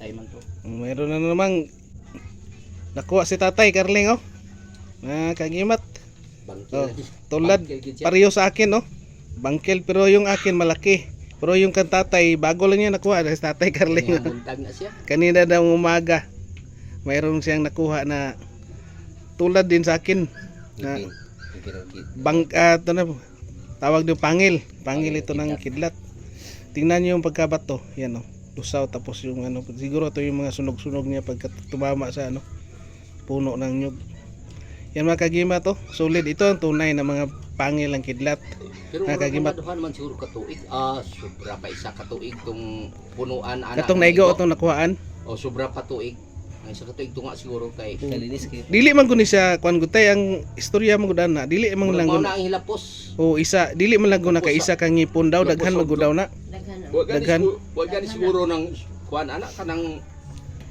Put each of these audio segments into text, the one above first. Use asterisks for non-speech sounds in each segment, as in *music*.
Tay man to. Mayroon na namang nakuha si Tatay Carling oh. Mga kagimat. Bangkil. Oh, tulad Bangkil pareho sa akin no. Bangkel pero yung akin malaki. Pero yung kan tatay bago lang niya nakuha si Tatay Carling. *laughs* Nga, buntag na siya. Kanina daw umaga. Mayroon siyang nakuha na tulad din sa akin. Na bang ah, ito na tawag din pangil. Pangil ito ng kidlat. Tingnan niyo yung pagkabato. Yan oh. Lusaw tapos yung ano siguro ito yung mga sunog-sunog niya pagka tumama sa ano puno ng nyug. Yan mga kagima to. Solid ito ang tunay na mga pangil ang kidlat. Pero Nakagimat. Nakagimat. naman siguro katuig. Ah, sobra pa isa katuig tong punuan ana. Katong ng naigo igo. itong nakuhaan. O sobra pa tuig. Ang isa katuig tunga siguro kay Kalinis kay. Dili man guni siya kuan gutay ang istorya mo gud na. Dili man lang Mao gud. na ang hilapos. O isa, dili man lang gud na kay isa ka ngipon daw daghan man gud daw na. Wa gani Daghan. siguro, wa gani siguro ng kuan ana kanang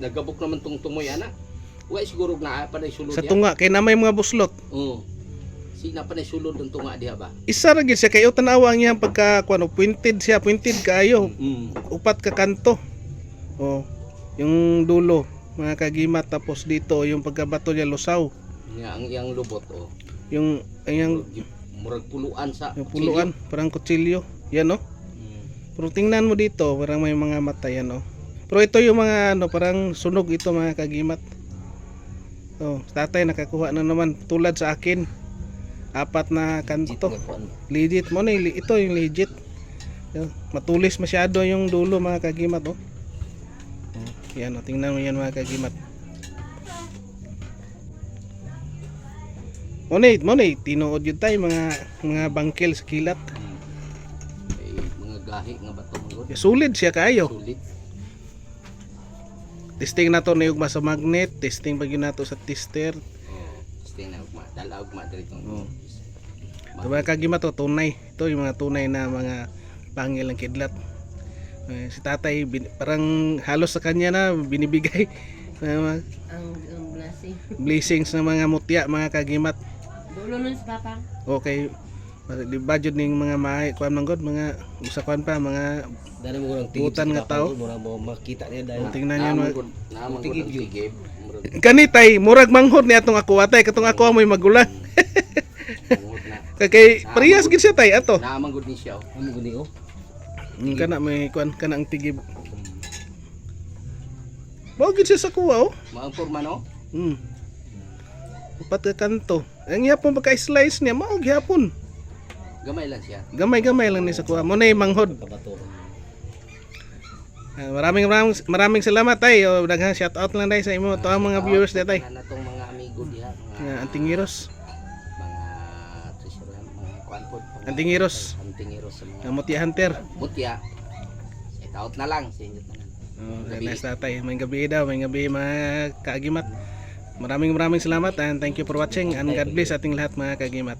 nagabok naman tong tumoy ana. Wa siguro na pa na sulod Sa diha. tunga kay na may mga buslot. Oo. Si na pa na sulod ng tunga diha ba? Isa ra gid siya kay tanawa niya pagka kuan o, pointed siya, pointed kaayo. Mm. Upat ka kanto. O yung dulo mga kagimat tapos dito yung pagkabato niya lusaw. Nga ang iyang lubot oh. Yung yung, murag puluan sa yung puluan, parang kutsilyo. Yan no. Pero tingnan mo dito, parang may mga mata yan oh. Pero ito yung mga ano, parang sunog ito mga kagimat. Oh, tatay nakakuha na naman tulad sa akin. Apat na kanto. Legit mo na ito yung legit. Matulis masyado yung dulo mga kagimat oh. Yan oh, tingnan mo yan mga kagimat. Monay, monay, tinuod yun tayo mga mga bangkel sa kilat. Gahi nga bato mga Sulit siya kayo. Sulit. Testing na to na yung sa magnet, testing pag yun nato sa tester. Oh, stay na ugma, dala ugma diri tong. Oo. Diba kagima to, tunay. Ito yung mga tunay na mga pangil ng kidlat. Eh, si tatay, bin- parang halos sa kanya na binibigay *laughs* ang, ang blessing. blessings ng mga mutya, mga kagimat. Dulo nun si Papa. Okay, di jud ning mga maay, kuan man god, mga usa kuan pa, mga Dari mo lang Butan nga tao. Mura mo makita niya dahil. tingnan Tigib gud yun. tigib. Murag kanitay murag manghod ni atong ako atay katong ako may magulang *laughs* kay parehas gid siya tay ato Naman gud ni siya. oh. Ano guni oh? Mm, kana may kuan kana ang tigib Mao gid siya sa kuha oh. Maang forma no? Hmm. Upat ka kanto. Ang yapon pagka-slice niya, mao gyapon. Gamay lang siya. Gamay-gamay lang ni sa kuha. Mo nay manghod. Kabato. Ah, maraming maraming maraming salamat tay. O daghang shout out lang dai sa imo to ang mga viewers dai tay. Na tong mga amigo diha, mga Nga antingiros. mga treasurer, mga kuan pod. Antingiros. Antingiros sa mga Ang Mutia Hunter. mutya. Set out na lang, sinjot na lang. Oh, nice tatay. May gabi daw, may gabi mga kaagimat. Maraming maraming salamat and thank you for watching and God bless ating lahat mga kaagimat.